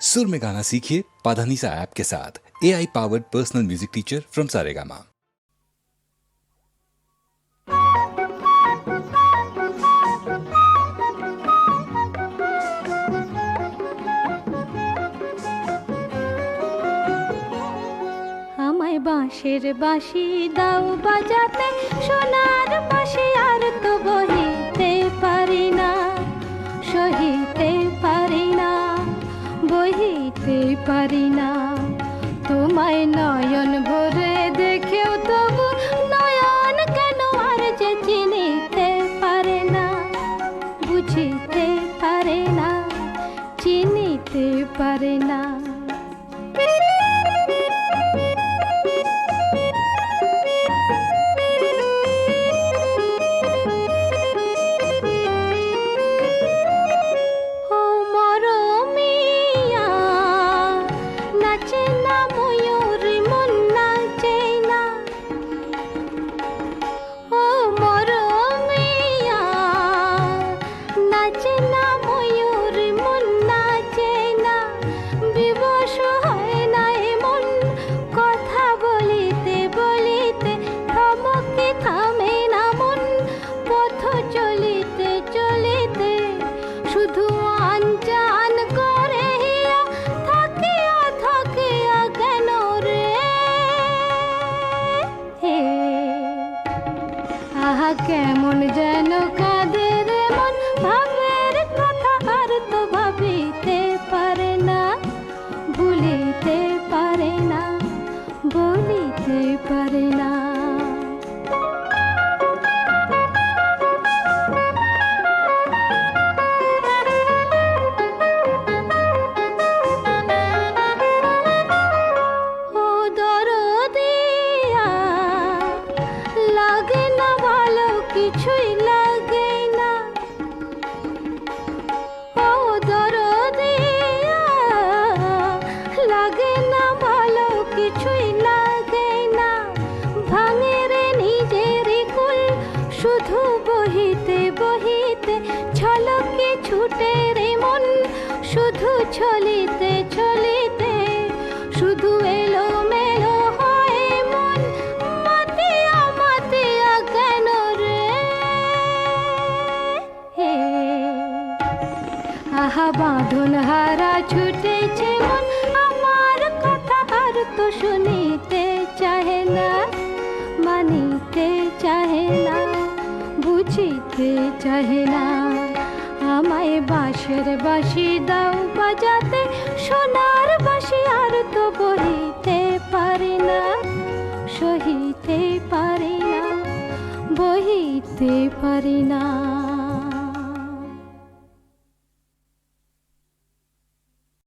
सुर में गाना सीखिए पाधानीसा ऐप के साथ A I powered personal music teacher from Saregama আমায় বাঁশের বাঁশি দাও বাজাতে সোনার বাঁশি আর তো বহিতে পারি না। তোমায় নয়ন ভরে দেখেও তবু নয়ন কেন আর যে চিনিতে পারে না? বুঝিতে পারে না, চিনিতে পারে না। আহা কেমন যেন কাদের কিছুই লাগে না। লাগে না ভালো, কিছুই লাগে না। ভাঙে রে নিজেরই কুল, শুধু বহিতে বহিতে শুধু ছলিতে আহা বাঁধন হারা ছুটেছে মন। আমার কথা আর তো শুনিতে চাহে না, মানিতে চাহে না, বুঝিতে চাহে না। আমায় বাঁশের বাঁশি দাও বাজাতে, সোনার বাঁশি আর তো বহিতে পারি না, সহিতে পারি না, বহিতে পারি না।